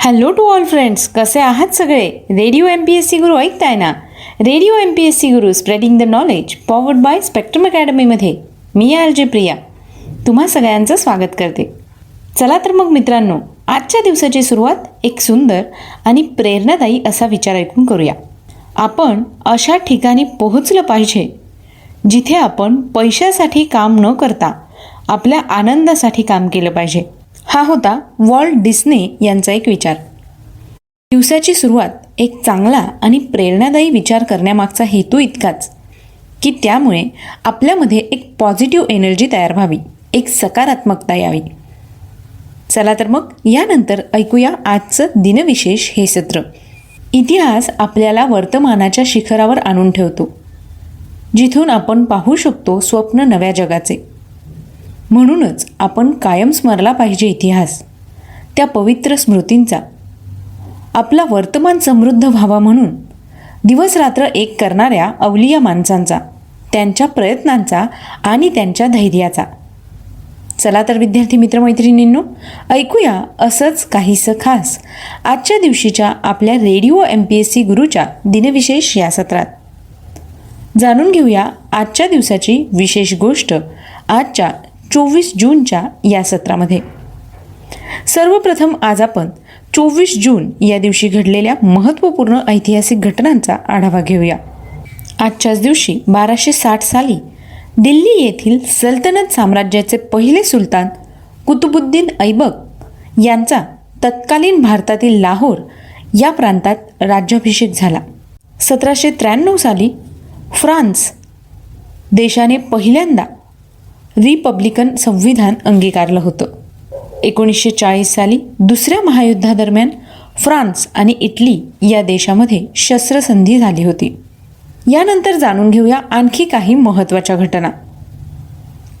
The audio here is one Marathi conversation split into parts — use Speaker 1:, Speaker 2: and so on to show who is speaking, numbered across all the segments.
Speaker 1: हॅलो टू ऑल फ्रेंड्स कसे आहात सगळे? Radio M P S C Guru ऐकताय ना? Radio M P S C Guru spreading the knowledge powered by spectrum अकॅडमीमध्ये मी आर जे प्रिया. तुम्हा सगळ्यांचं स्वागत करते. चला तर मग मित्रांनो आजच्या दिवसाची सुरुवात एक सुंदर आणि प्रेरणादायी असा विचार ऐकून करूया. आपण अशा ठिकाणी पोहोचलं पाहिजे जिथे आपण पैशासाठी काम न करता आपल्या आनंदासाठी काम केलं पाहिजे. हा होता वॉल्ट डिस्ने यांचा एक विचार. दिवसाची सुरुवात एक चांगला आणि प्रेरणादायी विचार करण्यामागचा हेतू इतकाच की त्यामुळे आपल्यामध्ये एक पॉझिटिव्ह एनर्जी तयार व्हावी एक सकारात्मकता यावी. चला तर मग यानंतर ऐकूया आजचं दिनविशेष हे सत्र. इतिहास आपल्याला वर्तमानाच्या शिखरावर आणून ठेवतो जिथून आपण पाहू शकतो स्वप्न नव्या जगाचे. म्हणूनच आपण कायम स्मरला पाहिजे इतिहास. त्या पवित्र स्मृतींचा. आपला वर्तमान समृद्ध व्हावा म्हणून दिवसरात्र एक करणाऱ्या अवलिया माणसांचा त्यांच्या प्रयत्नांचा आणि त्यांच्या धैर्याचा. चला तर विद्यार्थी मित्रमैत्रिणींनो ऐकूया असंच काहीसं खास आजच्या दिवशीच्या आपल्या radio M P S C गुरूच्या दिनविशेष या सत्रात. जाणून घेऊया आजच्या दिवसाची विशेष गोष्ट आजच्या चोवीस जूनच्या या सत्रामध्ये. सर्वप्रथम आज आपण चोवीस जून या दिवशी घडलेल्या महत्त्वपूर्ण ऐतिहासिक घटनांचा आढावा घेऊया. आजच्याच दिवशी बाराशे साठ साली दिल्ली येथील सल्तनत साम्राज्याचे पहिले सुलतान कुतुबुद्दीन ऐबक यांचा तत्कालीन भारतातील लाहोर या प्रांतात राज्याभिषेक झाला. सतराशे त्र्याण्णव साली फ्रान्स देशाने पहिल्यांदा रिपब्लिकन संविधान अंगीकारलं होतं. एकोणीसशे चाळीस साली दुसऱ्या महायुद्धादरम्यान फ्रान्स आणि इटली या देशामध्ये शस्त्रसंधी झाली होती. यानंतर जाणून घेऊया आणखी काही महत्त्वाच्या घटना.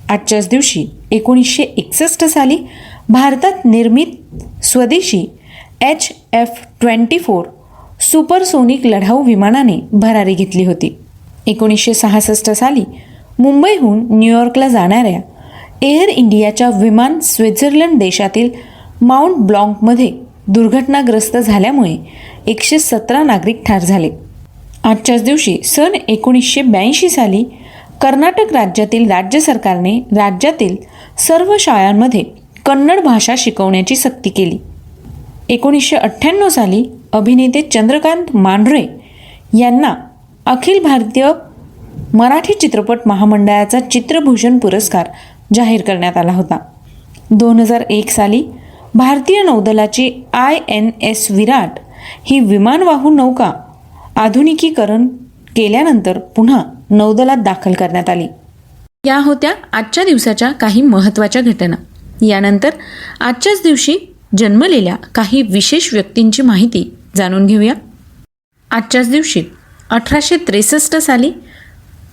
Speaker 1: आजच्याच दिवशी एकोणीसशे एकसष्ट साली भारतात निर्मित स्वदेशी H F twenty four supersonic लढाऊ विमानाने भरारी घेतली होती. एकोणीसशे सहासष्ट साली मुंबईहून न्यूयॉर्कला जाणाऱ्या एअर इंडियाच्या विमान स्वित्झर्लंड देशातील माउंट ब्लॉंकमध्ये दुर्घटनाग्रस्त झाल्यामुळे एकशे सतरा नागरिक ठार झाले. आजच्याच दिवशी सन एकोणीसशे ब्याऐंशी साली कर्नाटक राज्यातील राज्य सरकारने राज्यातील सर्व शाळांमध्ये कन्नड भाषा शिकवण्याची सक्ती केली. एकोणीसशे अठ्ठ्याण्णव साली अभिनेते चंद्रकांत मांढरे यांना अखिल भारतीय मराठी चित्रपट महामंडळाचा चित्रभूषण पुरस्कार जाहीर करण्यात आला होता. दोन हजार एक साली भारतीय नौदलाची आय एन एस विराट ही विमानवाहू नौका आधुनिकीकरण केल्यानंतर पुन्हा नौदलात दाखल करण्यात आली. या होत्या आजच्या दिवसाच्या काही महत्त्वाच्या घटना. यानंतर आजच्याच दिवशी जन्मलेल्या काही विशेष व्यक्तींची माहिती जाणून घेऊया. आजच्याच दिवशी अठराशे त्रेसष्ट साली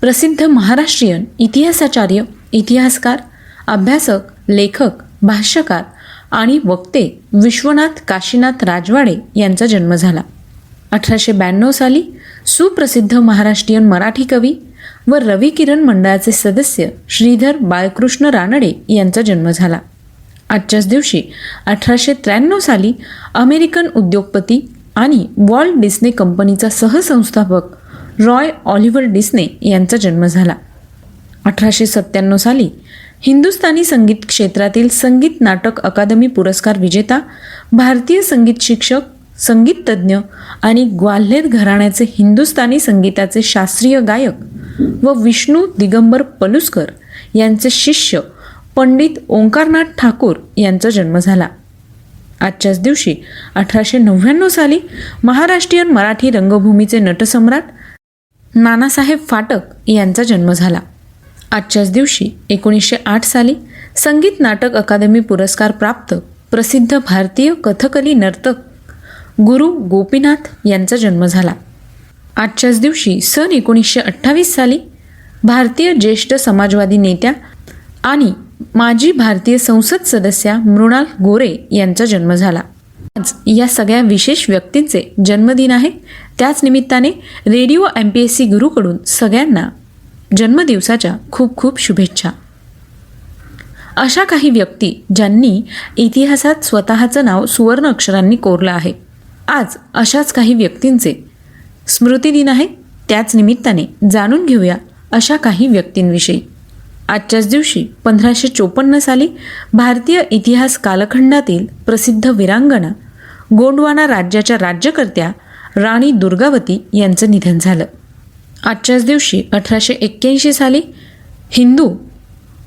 Speaker 1: प्रसिद्ध महाराष्ट्रीयन इतिहासाचार्य इतिहासकार अभ्यासक लेखक भाष्यकार आणि वक्ते विश्वनाथ काशीनाथ राजवाडे यांचा जन्म झाला. अठराशे ब्याण्णव साली सुप्रसिद्ध महाराष्ट्रीयन मराठी कवी व रवी किरण मंडळाचे सदस्य श्रीधर बाळकृष्ण रानडे यांचा जन्म झाला. आजच्याच दिवशी अठराशे त्र्याण्णव साली अमेरिकन उद्योगपती आणि वॉल्ट डिस्ने कंपनीचा सहसंस्थापक रॉय ऑलिव्हर डिस्ने यांचा जन्म झाला. अठराशे सत्त्याण्णव साली हिंदुस्थानी संगीत क्षेत्रातील संगीत नाटक अकादमी पुरस्कार विजेता भारतीय संगीत शिक्षक संगीत तज्ज्ञ आणि ग्वाल्हेर घराण्याचे हिंदुस्थानी संगीताचे शास्त्रीय गायक व विष्णू दिगंबर पलुस्कर यांचे शिष्य पंडित ओंकारनाथ ठाकूर यांचा जन्म झाला. आजच्याच दिवशी अठराशे नव्याण्णव साली महाराष्ट्रीयन मराठी रंगभूमीचे नटसम्राट नानासाहेब फाटक यांचा जन्म झाला. आजच्याच दिवशी एकोणीसशे आठ साली संगीत नाटक अकादमी पुरस्कार प्राप्त प्रसिद्ध भारतीय कथकली नर्तक गुरु गोपीनाथ यांचा जन्म झाला. आजच्याच दिवशी सन एकोणीसशे अठ्ठावीस साली भारतीय ज्येष्ठ समाजवादी नेत्या आणि माजी भारतीय संसद सदस्या मृणाल गोरे यांचा जन्म झाला. या सगळ्या विशेष व्यक्तींचे जन्मदिन आहे. त्याच निमित्ताने radio M P S C गुरूकडून सगळ्यांना जन्मदिवसाच्या खूप खूप शुभेच्छा. अशा काही व्यक्ती ज्यांनी इतिहासात स्वतःचं नाव सुवर्ण अक्षरांनी कोरलं आहे. आज अशाच काही व्यक्तींचे स्मृतिदिन आहे. त्याच निमित्ताने जाणून घेऊया अशा काही व्यक्तींविषयी. आजच्याच दिवशी पंधराशे चोपन्न साली भारतीय इतिहास कालखंडातील प्रसिद्ध वीरांगना गोंडवाना राज्याच्या राज्यकर्त्या राणी दुर्गावती यांचं निधन झालं. आजच्याच दिवशी अठराशे एक्क्याऐंशी साली हिंदू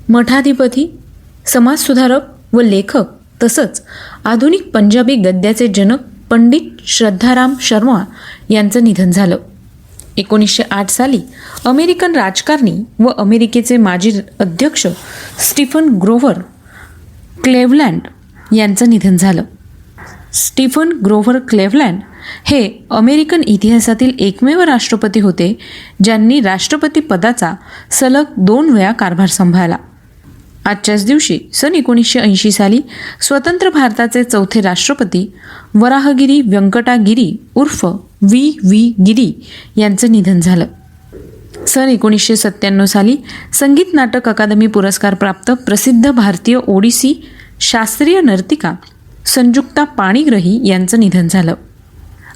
Speaker 1: मठाधिपती समाजसुधारक व लेखक तसंच आधुनिक पंजाबी गद्याचे जनक पंडित श्रद्धाराम शर्मा यांचं निधन झालं. एकोणीसशे आठ साली अमेरिकन राजकारणी व अमेरिकेचे माजी अध्यक्ष स्टीफन ग्रोव्हर क्लेव्हलँड यांचं निधन झालं. स्टीफन ग्रोव्हर क्लेव्हलँड हे अमेरिकन इतिहासातील एकमेव राष्ट्रपती होते ज्यांनी राष्ट्रपती पदाचा सलग दोन वेळा कारभार सांभाळला. आजच्याच दिवशी सन एकोणीसशे ऐंशी साली स्वतंत्र भारताचे चौथे राष्ट्रपती वराहगिरी व्यंकटागिरी उर्फ व्ही व्ही गिरी यांचं निधन झालं. सन एकोणीसशे सत्त्याण्णव साली संगीत नाटक अकादमी पुरस्कार प्राप्त प्रसिद्ध भारतीय ओडिसी शास्त्रीय नर्तिका संजुक्ता पाणीग्रही यांचं निधन झालं.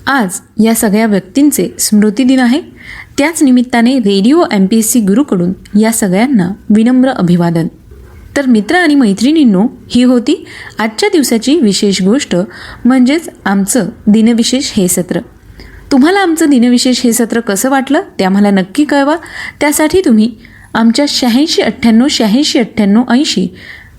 Speaker 1: आज या सगळ्या व्यक्तींचे स्मृतिदिन आहे. त्याच निमित्ताने radio M P S C गुरुकडून या सगळ्यांना विनम्र अभिवादन. तर मित्र आणि मैत्रिणींनो ही होती आजच्या दिवसाची विशेष गोष्ट म्हणजेच आमचं दिनविशेष हे सत्र. तुम्हाला आमचं दिनविशेष हे सत्र कसं वाटलं ते आम्हाला नक्की कळवा. त्यासाठी तुम्ही आमच्या शहाऐंशी अठ्ठ्याण्णव शहाऐंशी अठ्ठ्याण्णव ऐंशी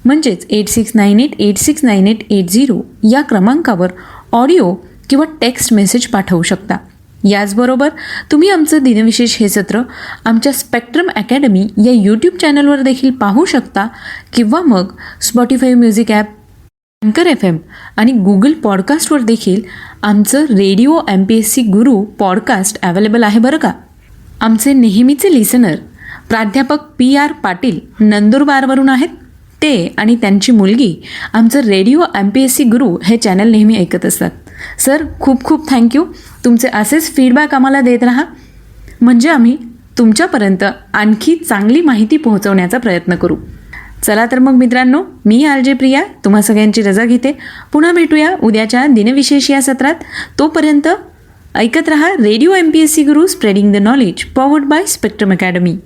Speaker 1: म्हणजेच eight six nine eight eight six nine eight eight zero या क्रमांकावर ऑडिओ किंवा टेक्स्ट मेसेज पाठवू शकता. याचबरोबर तुम्ही आमचं दिनविशेष हे सत्र आमच्या स्पेक्ट्रम अकॅडमी या यूट्यूब चॅनलवर देखील पाहू शकता किंवा मग स्पॉटीफाय म्युझिक ॲप अँकर एफ एम आणि गुगल पॉडकास्टवर देखील आमचं radio M P S C guru podcast available आहे बरं का? आमचे नेहमीचे लिसनर प्राध्यापक पी आर पाटील नंदुरबारवरून आहेत. ते आणि त्यांची मुलगी आमचं radio M P S C guru हे चॅनल नेहमी ऐकत असतात. सर खूप खूप थँक्यू तुमचे असेच फीडबॅक आम्हाला देत राहा. म्हणजे आम्ही तुमच्यापर्यंत आणखी चांगली माहिती पोहोचवण्याचा प्रयत्न करू. चला तर मग मित्रांनो मी आर जे प्रिया तुम्हा सगळ्यांची रजा घेते. पुन्हा भेटूया उद्याच्या दिनविशेष या सत्रात. तोपर्यंत ऐकत रहा radio M P S C guru spreading the knowledge powered by spectrum academy